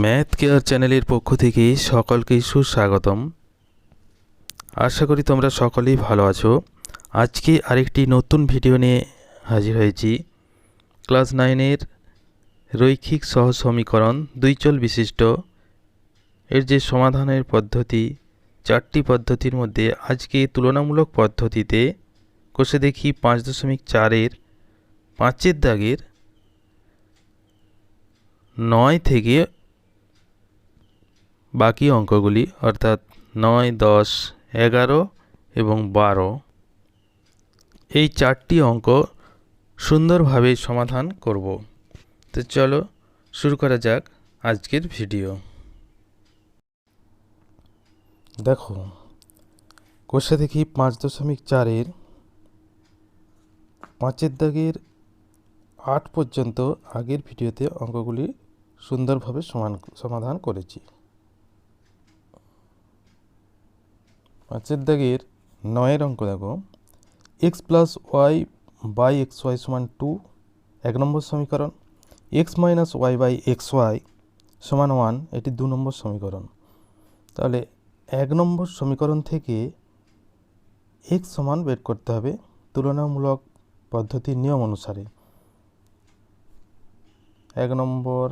Math care চ্যানেলের পক্ষ থেকে সকলকেই সুস্বাগতম। আশা করি তোমরা সকলেই ভালো আছো। আজকে আরেকটি নতুন ভিডিও নিয়ে হাজির হয়েছি। ক্লাস নাইনের রৈখিক সহ সমীকরণ দুই চল বিশিষ্ট। এর যে সমাধানের পদ্ধতি, চারটি পদ্ধতির মধ্যে আজকে তুলনামূলক পদ্ধতিতে কষে দেখি পাঁচ দশমিক চারের পাঁচের দাগের নয় থেকে বাকি অঙ্কগুলি অর্থাৎ নয়, দশ, এগারো এবং বারো, এই চারটি অঙ্ক সুন্দরভাবে সমাধান করব। তো চলো শুরু করা যাক আজকের ভিডিও। দেখো, কোষে দেখি পাঁচ দশমিক চারের পাঁচের দাগের আট পর্যন্ত আগের ভিডিওতে অঙ্কগুলি সুন্দরভাবে সমান, সমাধান করেছি। পাঁচের দাগের নয়ের অঙ্ক দেখো। X plus Y by X Y সমান টু এক নম্বর সমীকরণ। X minus Y by X Y সমান ওয়ান এটি দু নম্বর সমীকরণ। তাহলে এক নম্বর সমীকরণ থেকে এক্স সমান বের করতে হবে তুলনামূলক পদ্ধতির নিয়ম অনুসারে। এক নম্বর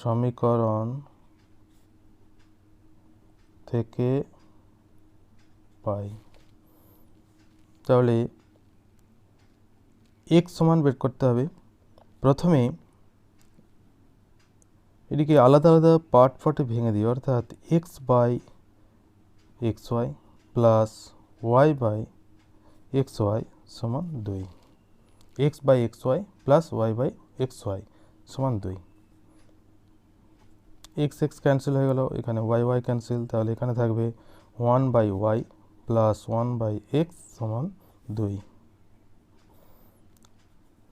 সমীকরণ থেকে পাই। তাহলে এক্স সমান বের করতে হবে। প্রথমে এটিকে আলাদা আলাদা পার্ট পার্টে ভেঙে দিই, অর্থাৎ X by X Y plus Y by X Y সমান দুই। X by X Y plus Y by X Y সমান দুই। এক্স এক্স ক্যান্সেল হয়ে গেল, এখানে ওয়াই ওয়াই ক্যান্সেল তাহলে এখানে থাকবে one by Y plus one by X সমান দুই।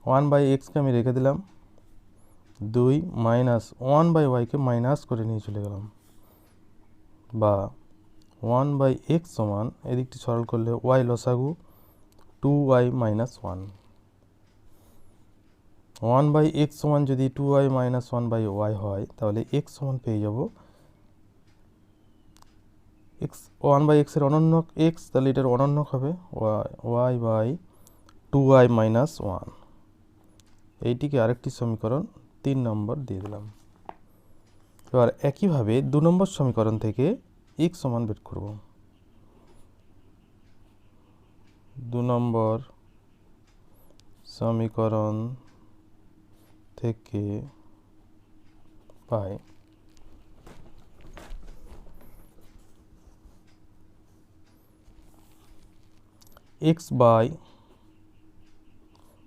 ওয়ান বাই এক্সকে আমি রেখে দিলাম, দুই মাইনাস ওয়ান বাই ওয়াইকে মাইনাস করে নিয়ে চলে গেলাম। বা ওয়ান বাই এক্স সমান, এদিকটি সরল করলে ওয়াই লসাগু two Y minus one one by X সমান যদি two Y minus one by Y হয়, তাহলে এক্স সমান পেয়ে যাব। এক্স, ওয়ান বাই এক্সের অনন্যক এক্স, তাহলে এটার অনন্যক হবে Y by two Y minus one. এইটিকে আরেকটি সমীকরণ তিন নম্বর দিয়ে দিলাম। এবার একইভাবে দু নম্বর সমীকরণ থেকে এক্স সমান বের করব। দু নম্বর সমীকরণ থেকে পাই X by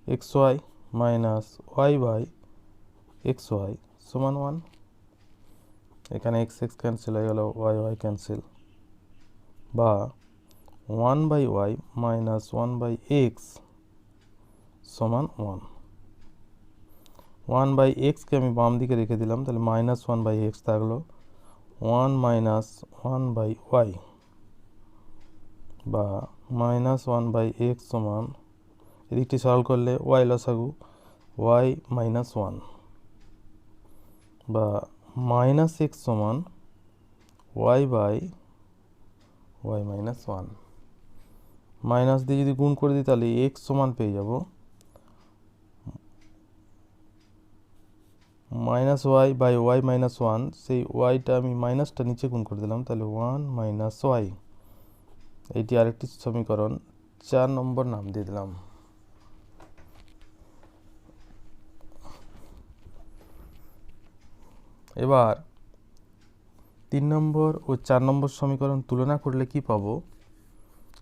X Y minus Y by X Y সমান ওয়ান এখানে এক্স এক্স ক্যান্সেল হয়ে গেল ওয়াই ওয়াই ক্যান্সেল বা one by Y minus one by X সমান ওয়ান ওয়ান বাই এক্সকে আমি বাম দিকে রেখে দিলাম, তাহলে মাইনাস ওয়ান বাই এক্স থাকল। One minus one by Y বা মাইনাস ওয়ান বাই এক্স সমান, এদিকটি সরল করলে ওয়াই লসাগু, ওয়াই মাইনাস ওয়ান বা মাইনাস এক্স সমান Y by Y minus one. Minus দিয়ে যদি গুণ করে দিই, তাহলে এক্স সমান পেয়ে যাব minus Y by Y minus one সেই ওয়াইটা আমি মাইনাসটা নিচে গুণ করে দিলাম, তাহলে ওয়ান মাইনাস ওয়াই এইটি আরেকটি সমীকরণ, চার নম্বর নাম দিয়ে দিলাম। এবার তিন নম্বর ও চার নম্বর সমীকরণ তুলনা করলে কি পাবো?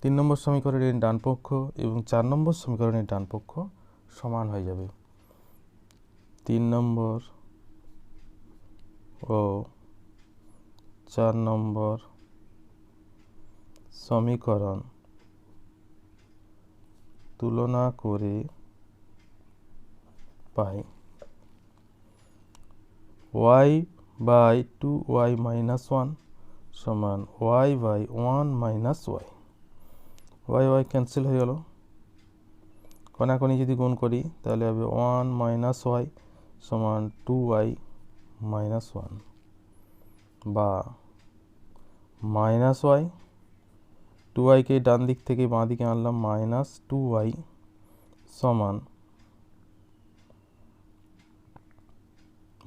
তিন নম্বর সমীকরণের ডান পক্ষ এবং চার নম্বর সমীকরণের ডান পক্ষ সমান হয়ে যাবে। তিন নম্বর ও চার নম্বর সমীকরণ। তুলনা করে পাই। Y by two Y minus one সমান Y by one minus Y. Y Y cancel হয়ে গেল। কণাকণি যদি গুণ করি তাহলে হবে ওয়ান মাইনাস ওয়াই সমান টু ওয়াই মাইনাস ওয়ান বা মাইনাস ওয়াই টু ওয়াইকে ডান দিক থেকে বাঁ দিকে আনলাম মাইনাস টু ওয়াই সমান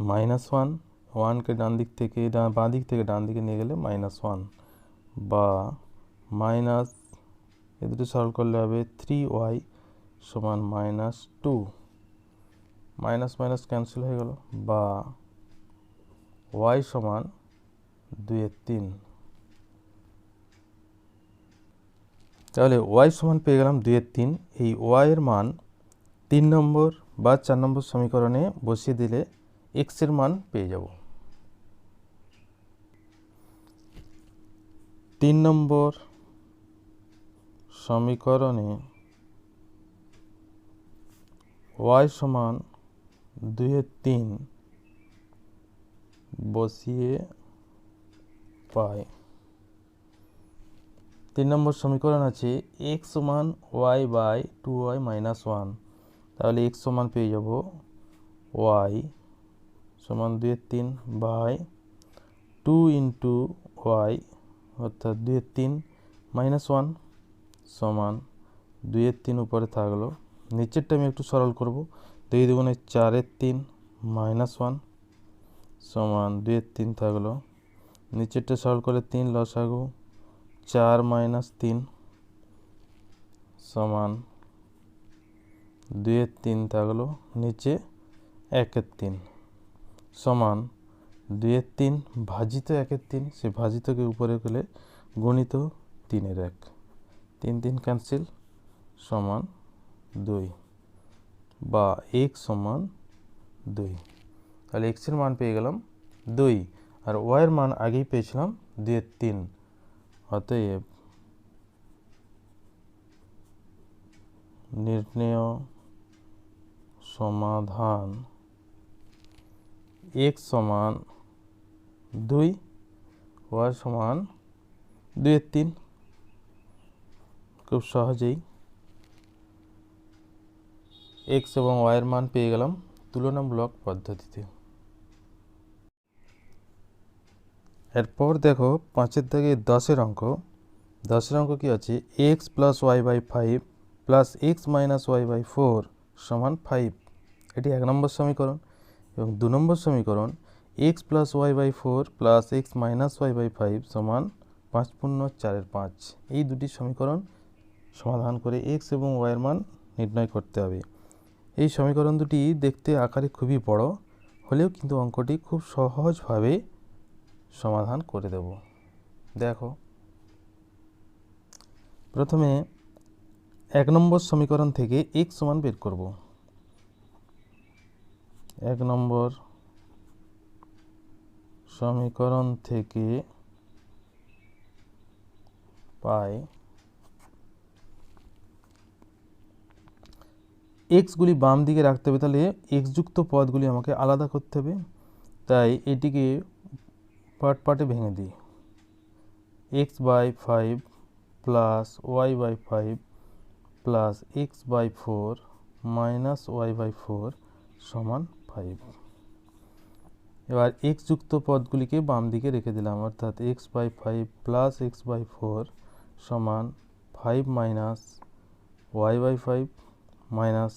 মাইনাস ওয়ান ওয়ানকে ডান দিক থেকে বাঁ দিক থেকে ডান দিকে নিয়ে গেলে মাইনাস ওয়ান বা মাইনাস এ দুটো সলভ করলে হবে থ্রি ওয়াই সমান minus two minus minus cancel হয়ে গেল বা ওয়াই সমান দুইয়ের তিন। তাহলে ওয়াই সমান পেয়ে গেলাম দুইয়ের তিন। এই ওয়াইয়ের মান তিন নম্বর বা চার নম্বর সমীকরণে বসিয়ে দিলে এক্সের মান পেয়ে যাব। তিন নম্বর সমীকরণে ওয়াই সমান দুইয়ের তিন বসিয়ে পাই। তিন নম্বর সমীকরণ আছে এক্স সমান y by two y minus one তাহলে এক্স সমান পেয়ে যাব ওয়াই সমান দুইয়ের তিন বাই টু ইন্টু ওয়াই অর্থাৎ দুইয়ের তিন মাইনাস ওয়ান সমান দুইয়ের তিন উপরে থাকল। নিচেরটা আমি একটু সরল করব। দুই দুগুণে চারের তিন মাইনাস ওয়ান সমান দুইয়ের তিন থাকল। নিচেরটা সরল করে তিন লসাগু চার মাইনাস তিন সমান দুইয়ের তিন থাকল, নিচে একের তিন সমান দুইয়ের তিন ভাজিত একের তিন সে ভাজিতকে উপরে গেলে গণিত তিনের এক। তিন তিন ক্যান্সেল সমান দুই বা এক সমান দুই। তাহলে এক্সের মান পেয়ে গেলাম দুই, আর ওয়াইয়ের মান আগেই পেয়েছিলাম দুইয়ের তিন। অতএব নির্ণেয় সমাধান এক্স সমান দুই ওয়াই সমান দুইয়ের তিন। খুব সহজেই এক্স এবং ওয়াইয়ের মান পেয়ে গেলাম তুলনামূলক পদ্ধতিতে। এরপর দেখো পাঁচের দাগে দশের অঙ্ক। দশের অঙ্ক কী আছে? X plus y by five plus x minus y by four সমান ফাইভ এটি এক নম্বর সমীকরণ এবং দু নম্বর সমীকরণ x plus y by four plus x minus y by five সমান পাঁচ পূর্ণ চারের পাঁচ। এই দুটি সমীকরণ সমাধান করে এক্স এবং ওয়াইয়ের মান নির্ণয় করতে হবে। এই সমীকরণ দুটি দেখতে আকারে খুবই বড়, হলেও কিন্তু অঙ্কটি খুব সহজভাবে সমাধান করে দেব। দেখো। প্রথমে এক নম্বর সমীকরণ থেকে এক সমান বের করব। এক নম্বর সমীকরণ থেকে পাই এক্সগুলি বাম দিকে রাখতে হবে, তাহলে এক্স যুক্ত পদগুলি আমাকে আলাদা করতে হবে। তাই এটিকে পার্ট পার্টে ভেঙে দিই। X by five plus y by five plus x by four minus y by four সমান ফাইভ এবার এক্স যুক্ত পদগুলিকে বাম দিকে রেখে দিলাম, অর্থাৎ x by five plus x by four সমান five minus y by five minus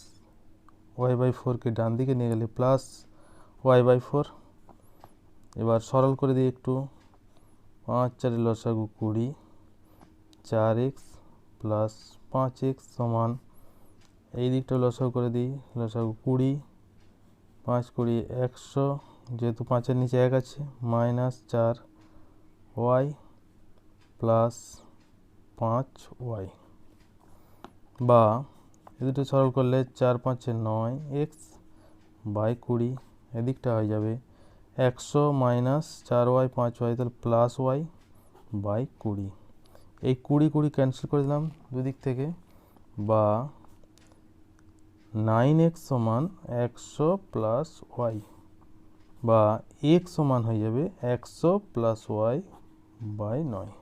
y by ফোরকে ডান দিকে নিয়ে গেলে প্লাস ওয়াই বাই ফোর এবার সরল করে দিই একটু। পাঁচ চারে লসাগু কুড়ি, চার এক্স প্লাস পাঁচ এক্স সমান, এই দিকটা লসাগু করে দিই, লসাগু কুড়ি, পাঁচ কুড়ি একশো, যেহেতু পাঁচের নিচে এক আছে, মাইনাস চার ওয়াই প্লাস পাঁচ ওয়াই। বা এ দুটো সরল করলে চার পাঁচে নয় এক্স বাই কুড়ি, এদিকটা হয়ে যাবে একশো মাইনাস চার ওয়াই পাঁচ ওয়াই তাহলে প্লাস ওয়াই বাই কুড়ি। এই কুড়ি কুড়ি ক্যান্সেল করে দিলাম দুদিক থেকে বা নাইন এক্স সমান একশো প্লাস ওয়াই বা এক্স সমান হয়ে যাবে একশো প্লাস ওয়াই বাই নয়।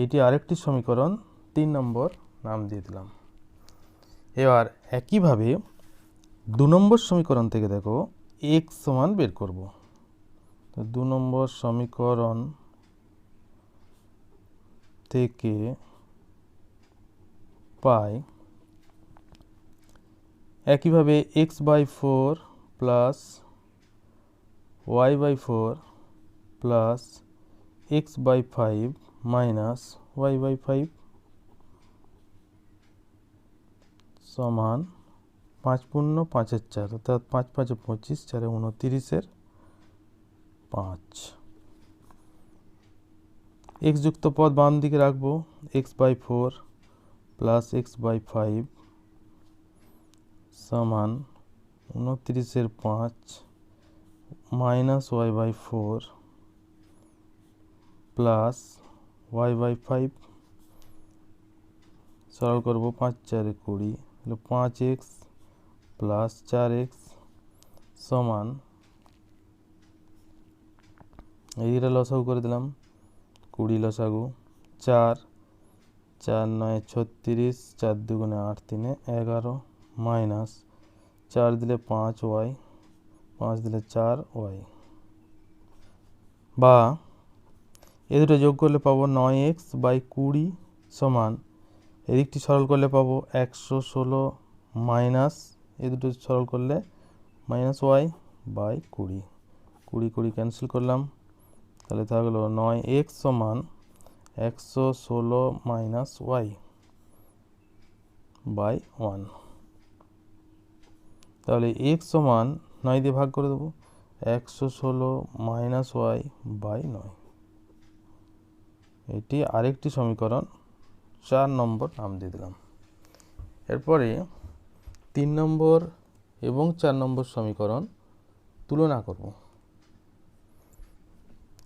এইটি আরেকটি সমীকরণ, তিন নম্বর নাম দিয়ে দিলাম। এবার একইভাবে দু নম্বর সমীকরণ থেকে দেখো এক্স সমান বের করব। দু নম্বর সমীকরণ থেকে পাই একইভাবে x by four plus y by four plus x by five minus y by five সমান পাঁচ পূর্ণ পাঁচের চার, অর্থাৎ পাঁচ পাঁচে পঁচিশ, চারে উনতিরিশের পাঁচ। এক্স যুক্ত পদ বাম দিকে রাখব x by four plus x by five সমান উনত্রিশের পাঁচ minus y by four plus y by five সরল করব পাঁচ চারে কুড়ি পাঁচ এক্স প্লাস চার এক্স সমান এইটা লসাগু করে দিলাম, কুড়ি লসাগু, চার চার নয় ছত্রিশ, চার দুগুণে আট তিনে এগারো, মাইনাস চার দিলে পাঁচ ওয়াই, পাঁচ দিলে চার ওয়াই। বা এ দুটো যোগ করলে পাবো নয় এক্স বাই কুড়ি সমান, এদিকটি সরল করলে পাবো একশো ষোলো মাইনাস এ দুটো সরল করলে মাইনাস ওয়াই বাই কুড়ি। কুড়ি কুড়ি ক্যান্সেল করলাম। তাহলে থাকল নয় এক্স সমান একশো ষোলো মাইনাস ওয়াই বাই ওয়ান তাহলে এক্স সমান নয় দিয়ে ভাগ করে দেবো। একশো ষোলো মাইনাস ওয়াই বাই নয়। এটি আরেকটি সমীকরণ, চার নম্বর নাম দিয়ে দিলাম। এরপরে তিন নম্বর এবং চার নম্বর সমীকরণ তুলনা করব।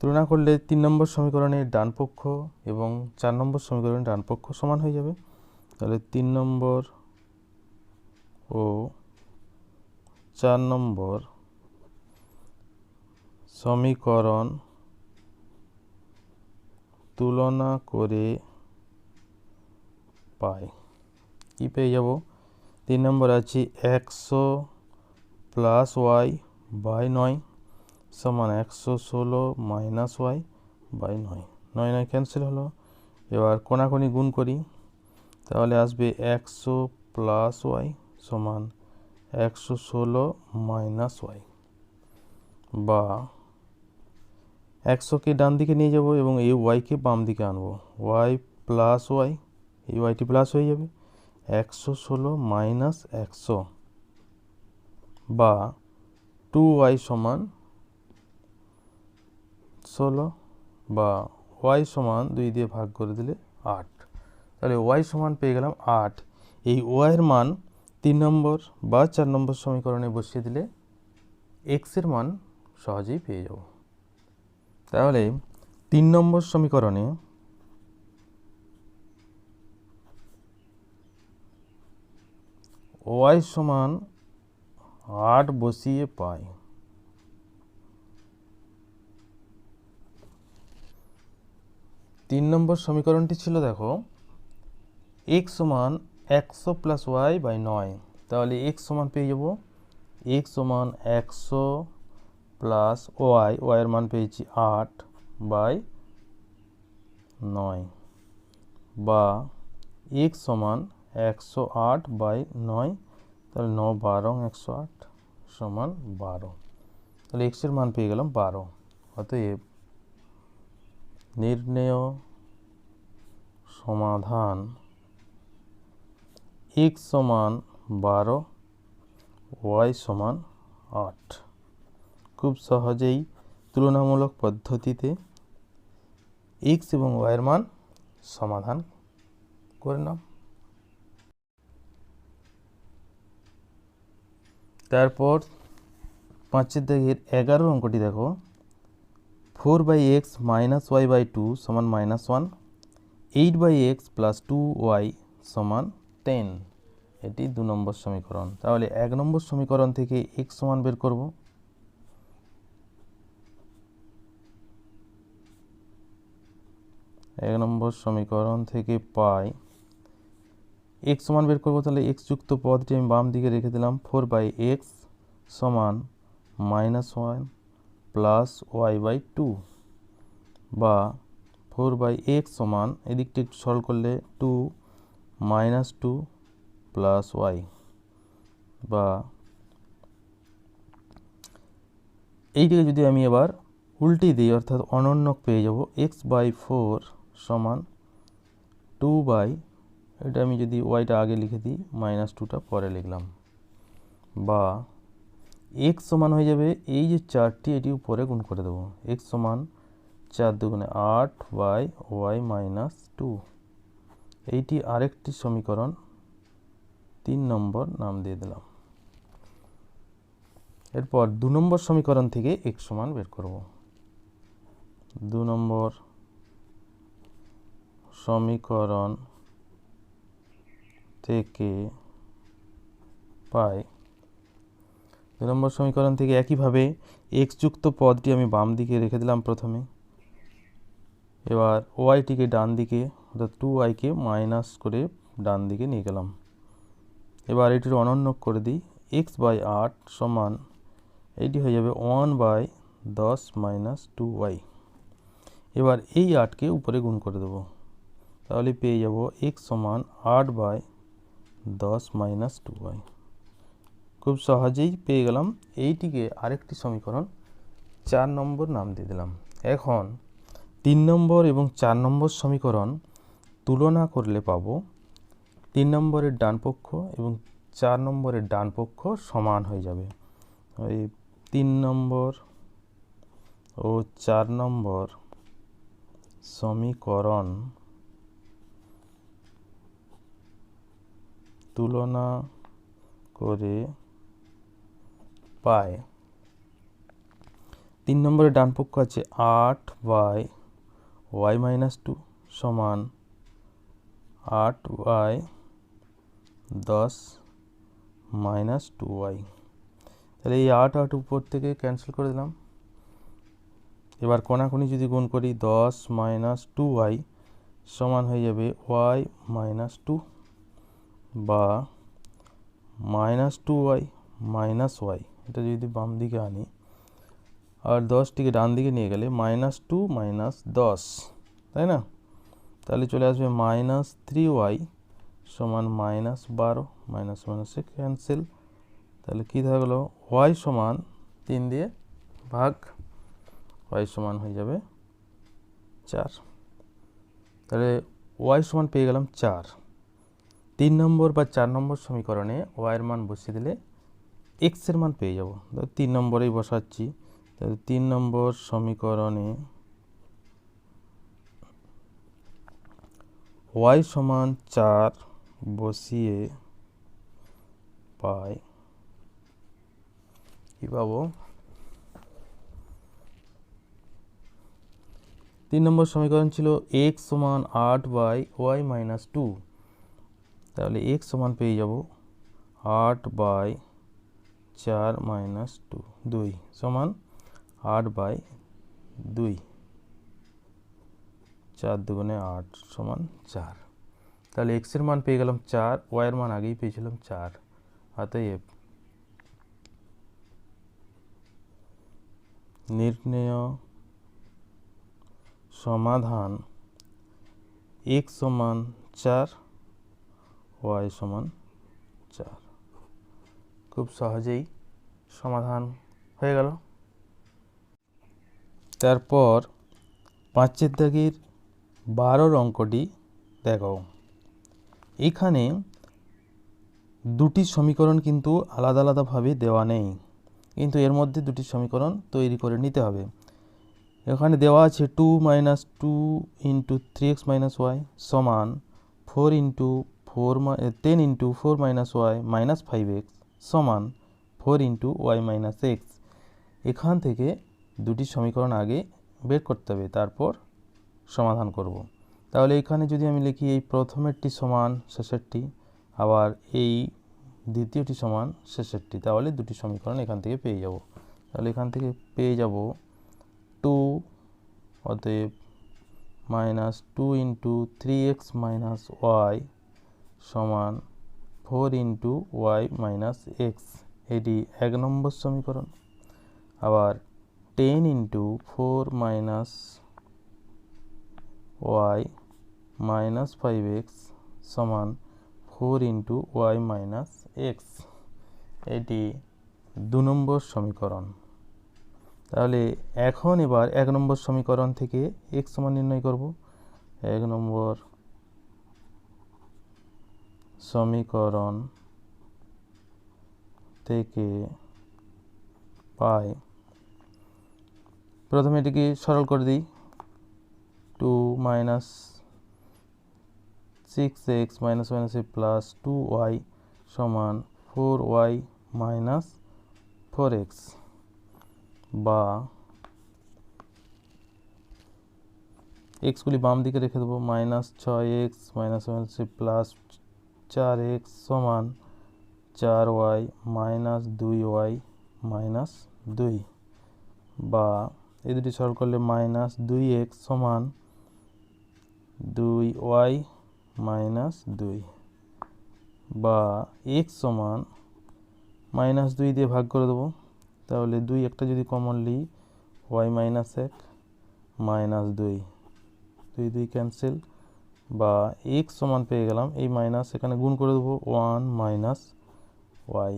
তুলনা করলে তিন নম্বর সমীকরণের ডান পক্ষ এবং চার নম্বর সমীকরণের ডান পক্ষ সমান হয়ে যাবে। তাহলে তিন নম্বর ও চার নম্বর সমীকরণ তুলনা করে পাই। কী পেয়ে যাব? তিন নম্বর আছে, একশো প্লাস ওয়াই বাই নয় সমান একশো ষোলো মাইনাস ওয়াই বাই নয়। নয় নয় ক্যান্সেল হলো। এবার কোনাকুনি গুণ করি, তাহলে আসবে একশো প্লাস ওয়াই সমান একশো ষোলো মাইনাস ওয়াই। বা একশোকে ডান দিকে নিয়ে যাব এবং এই ওয়াইকে বাম দিকে আনব। ওয়াই প্লাস ওয়াই, এই ওয়াইটি প্লাস হয়ে যাবে। একশো ষোলো মাইনাস একশো বা টু ওয়াই সমান ষোলো বা ওয়াই সমান দুই দিয়ে ভাগ করে দিলে আট। তাহলে ওয়াই সমান পেয়ে গেলাম আট। এই ওয়াইয়ের মান তিন নম্বর বা চার নম্বর সমীকরণে বসিয়ে দিলে এক্সের মান সহজেই পেয়ে যাব। তাহলে তিন নম্বর সমীকরণে ওয়াই সমান আট বসিয়ে পাই। তিন নম্বর সমীকরণটি ছিল দেখো এক্স সমান একশো প্লাস ওয়াই বাই নয়। তাহলে এক্স সমান পেয়ে যাব এক্স সমান একশো প্লাস ওয়াই ওয়াইয়ের মান পেয়েছি আট বাই নয়। বা এক্স সমান একশো আট বাই নয়, তাহলে ন বারো একশো আট সমান বারো। তাহলে এক্সের মান পেয়ে গেলাম বারো। অতএব নির্ণেয় সমাধান এক্স সমান বারো ওয়াই সমান আট। খুব সহজেই তুলনামূলক পদ্ধতিতে এক্স এবং ওয়াইয়ের মান সমাধান করে নাও। তারপর পাঁচের দাগের এগারো অঙ্কটি দেখো। Four by x minus y by two সমান minus one, eight by x plus two y সমান টেন। এটি দু নম্বর সমীকরণ। তাহলে এক নম্বর সমীকরণ থেকে এক্স সমান বের করব। এক নম্বর সমীকরণ থেকে পাই এক্স সমান বের করব, তাহলে এক্স যুক্ত পদটি আমি বাম দিকে রেখে দিলাম ফোর বাই এক্স সমান minus one plus y by two বা ফোর বাই এক্স সমান, এদিকটি একটু সরল করলে two minus two plus y বা এইটিকে যদি আমি এবার উল্টে দিই, অর্থাৎ অনন্যক পেয়ে যাব এক্স বাই ফোর সমান টু বাই এটা আমি যদি ওয়াইটা আগে লিখে দিই মাইনাস টুটা পরে লিখলাম। বা এক্স সমান হয়ে যাবে এই যে চারটি, এটি উপরে গুণ করে দেবো। এক্স সমান চার দুগুণে আট ওয়াই ওয়াই মাইনাস টু এইটি আরেকটি সমীকরণ, তিন নম্বর নাম দিয়ে দিলাম। এরপর দু নম্বর সমীকরণ থেকে এক সমান বের করব। দু নম্বর সমীকরণ থেকে পাই। দু নম্বর সমীকরণ থেকে একইভাবে এক্স যুক্ত পদটি আমি বাম দিকে রেখে দিলাম প্রথমে। এবার ওয়াইটিকে ডান দিকে অর্থাৎ টু ওয়াইকে মাইনাস করে ডান দিকে নিয়ে গেলাম। এবার এটির অনন্য করে দিই। এক্স বাই আট সমান এইটি হয়ে যাবে ওয়ান বাই দশ মাইনাস টু ওয়াই এবার এই আটকে উপরে গুণ করে দেবো। তাহলে পেয়ে যাব এক্স সমান আট বাই দশ মাইনাস টু ওয়াই খুব সহজেই পেয়ে গেলাম। এইটিকে আরেকটি সমীকরণ। চার নম্বর নাম দিয়ে দিলাম। এখন তিন নম্বর এবং চার নম্বর সমীকরণ তুলনা করলে পাবো তিন নম্বরের ডান পক্ষ এবং চার নম্বরের ডান পক্ষ সমান হয়ে যাবে। ওই তিন নম্বর ও চার নম্বর সমীকরণ তুলনা করে পায়। তিন নম্বরের ডান পক্ষ আছে আট বাই ওয়াই মাইনাস টু সমান আট ওয়াই দশ মাইনাস টু ওয়াই। তাহলে এই আট আট উপর থেকে ক্যান্সেল করে দিলাম। এবার কোনাকুনি যদি গুণ করি দশ মাইনাস টু ওয়াই সমান হয়ে যাবে ওয়াই মাইনাস টু। বা minus two y minus y এটা যদি বাম দিকে আনি, আর দশটিকে ডান দিকে নিয়ে গেলে মাইনাস টু মাইনাস দশ, তাই না? তাহলে চলে আসবে মাইনাস থ্রি ওয়াই সমান মাইনাস বারো মাইনাস মাইনাসে ক্যান্সেল তাহলে কী থাকল? ওয়াই সমান তিন দিয়ে ভাগ ওয়াই সমান হয়ে যাবে চার। তাহলে ওয়াই সমান পেয়ে গেলাম চার। তিন নম্বর বা চার নম্বর সমীকরণে ওয়াইয়ের মান বসিয়ে দিলে এক্সের মান পেয়ে যাব। তিন নম্বরেই বসাচ্ছি। তাহলে তিন নম্বর সমীকরণে ওয়াই সমান চার বসিয়ে পাই কী পাবো? তিন নম্বর সমীকরণ ছিল এক্স সমান আট বাই ওয়াই মাইনাস টু তাহলে এক্স সমান পেয়ে যাব আট বাই চার মাইনাস টু দুই সমান আট বাই দুই। চার দুগুণে আট সমান চার। তাহলে এক্সের মান পেয়ে গেলাম চার ওয়াইয়ের মান আগেই পেয়েছিলাম চার। অতএব নির্ণয় সমাধান এক্স সমান চার ওয়াই সমান চার। খুব সহজেই সমাধান হয়ে গেল। তারপর পাঁচের দাগের বারোর অঙ্কটি দেখো এখানে দুটি সমীকরণ কিন্তু আলাদা আলাদাভাবে দেওয়া নেই, কিন্তু এর মধ্যে দুটি সমীকরণ তৈরি করে নিতে হবে। এখানে দেওয়া আছে two minus two into three x minus y সমান four into four ten into four minus y minus five x সমান four into y minus x এখান থেকে দুটি সমীকরণ আগে বের করতে হবে, তারপর সমাধান করব। তাহলে এখানে যদি আমি লিখি এই প্রথমেরটি সমান শেষেরটি, আবার এই দ্বিতীয়টি সমান শেষেরটি, তাহলে দুটি সমীকরণ এখান থেকে পেয়ে যাব তাহলে এখান থেকে পেয়ে যাব টু অতএব minus two into three x minus y সমান four into y minus x. এটি এক নম্বর সমীকরণ। আবার ten into four minus y minus five x সমান four into y minus x. এটি দু নম্বর সমীকরণ। তাহলে এখন এবার এক নম্বর সমীকরণ থেকে এক্স সমান নির্ণয় করব। এক নম্বর সমীকরণ থেকে পাই। প্রথমে এটিকে সরল করে দিই। Two minus six x minus minus plus two y সমান four y minus four x বা এক্সগুলি বাম দিকে রেখে দেবো। মাইনাস ছয় এক্স মাইনাস মাইনাস প্লাস চার এক্স সমান চার ওয়াই মাইনাস দুই ওয়াই মাইনাস দুই বা এই দুটি সরল করলে মাইনাস দুই এক্স সমান দুই ওয়াই মাইনাস দুই বা এক্স সমান মাইনাস দুই দিয়ে ভাগ করে দেবো। তাহলে দুই একটা যদি কমন নিই ওয়াই মাইনাস এক মাইনাস দুই দুই দুই ক্যান্সেল। বা এক্স সমান পেয়ে গেলাম, এই মাইনাস এখানে গুণ করে দেবো ওয়ান মাইনাস ওয়াই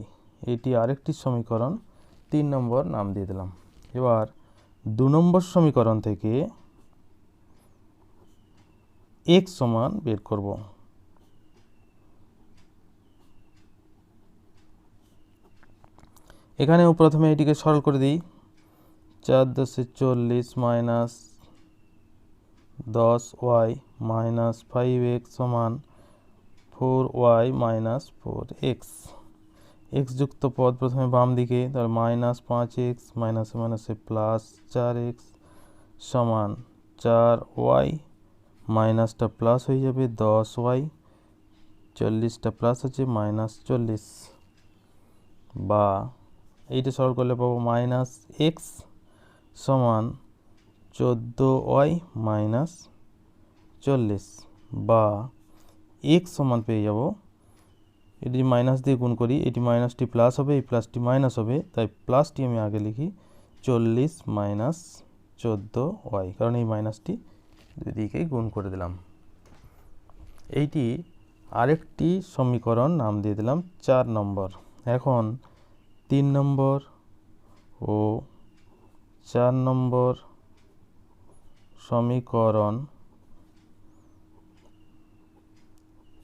এটি আরেকটি সমীকরণ, তিন নম্বর নাম দিয়ে দিলাম। এবার দু নম্বর সমীকরণ থেকে এক্স সমান বের করব। এখানেও প্রথমে এটিকে সরল করে দিই। চার দশে চল্লিশ মাইনাস দশ ওয়াই মাইনাস ফাইভ এক্স সমান four y minus four x. X যুক্ত পদ প্রথমে বাম দিকে, তার মাইনাস পাঁচ এক্স, মাইনাসে মাইনাসে প্লাস চার এক্স সমান চার ওয়াই। মাইনাসটা প্লাস হয়ে যাবে দশ ওয়াই, চল্লিশটা প্লাস আছে মাইনাস চল্লিশ। বা এইটা সরল করলে পাবো মাইনাস এক্স সমান চোদ্দ ওয়াই মাইনাস চল্লিশ বা এক্স সমান পেয়ে যাব। এটি মাইনাস দিয়ে গুণ করি, এটি মাইনাসটি প্লাস হবে, এই প্লাসটি মাইনাস হবে, তাই প্লাসটি আমি আগে লিখি চল্লিশ মাইনাস চোদ্দ ওয়াই কারণ এই মাইনাসটি দুই দিকেই গুণ করে দিলাম। এইটি আরেকটি সমীকরণ, নাম দিয়ে দিলাম চার নম্বর। এখন তিন নম্বর ও চার নম্বর সমীকরণ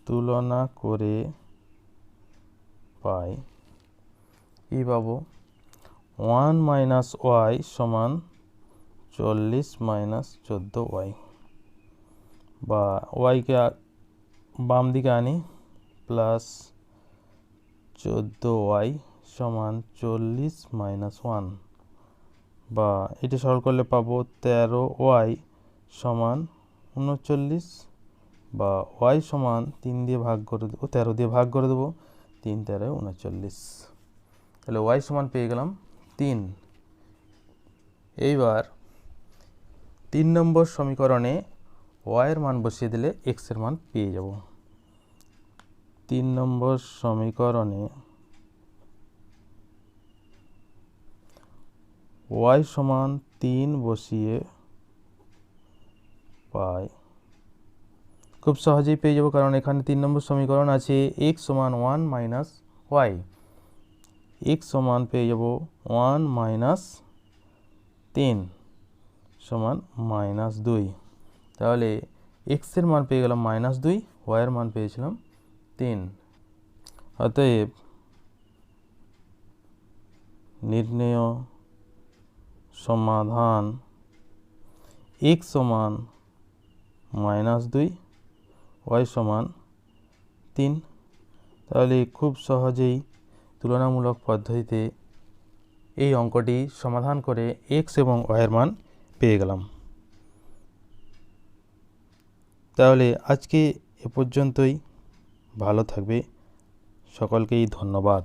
তুলনা করে পাই। কী পাবো? ওয়ান মাইনাস ওয়াই সমান চল্লিশ মাইনাস চোদ্দ ওয়াই। বা ওয়াইকে বাম দিকে আনি, প্লাস চোদ্দ ওয়াই সমান চল্লিশ মাইনাস ওয়ান। বা এটি সরল করলে পাবো তেরো ওয়াই সমান উনচল্লিশ বা ওয়াই সমান তিন দিয়ে ভাগ করে দেবো, তেরো দিয়ে ভাগ করে দেবো, তিন, তেরো, উনচল্লিশ। তাহলে ওয়াই সমান পেয়ে গেলাম তিন। এইবার তিন নম্বর সমীকরণে ওয়াইয়ের মান বসিয়ে দিলে এক্সের মান পেয়ে যাব। তিন নম্বর সমীকরণে ওয়াই সমান তিন বসিয়ে পাই খুব সহজেই পেয়ে যাব, কারণ এখানে তিন নম্বর সমীকরণ আছে এক্স সমান ওয়ান মাইনাস ওয়াই এক্স সমান পেয়ে যাব ওয়ান মাইনাস তিন সমান মাইনাস দুই। তাহলে এক্সের মান পেয়ে গেলাম মাইনাস দুই ওয়াইয়ের মান পেয়েছিলাম তিন অতএব নির্ণেয় সমাধান এক্স সমান মাইনাস দুই ওয়াই সমান তিন। তাহলে খুব সহজেই তুলনামূলক পদ্ধতিতে এই অঙ্কটি সমাধান করে এক্স এবং ওয়াইয়ের মান পেয়ে গেলাম। তাহলে আজকে এ পর্যন্তই। ভালো থাকবে। সকলকেই ধন্যবাদ।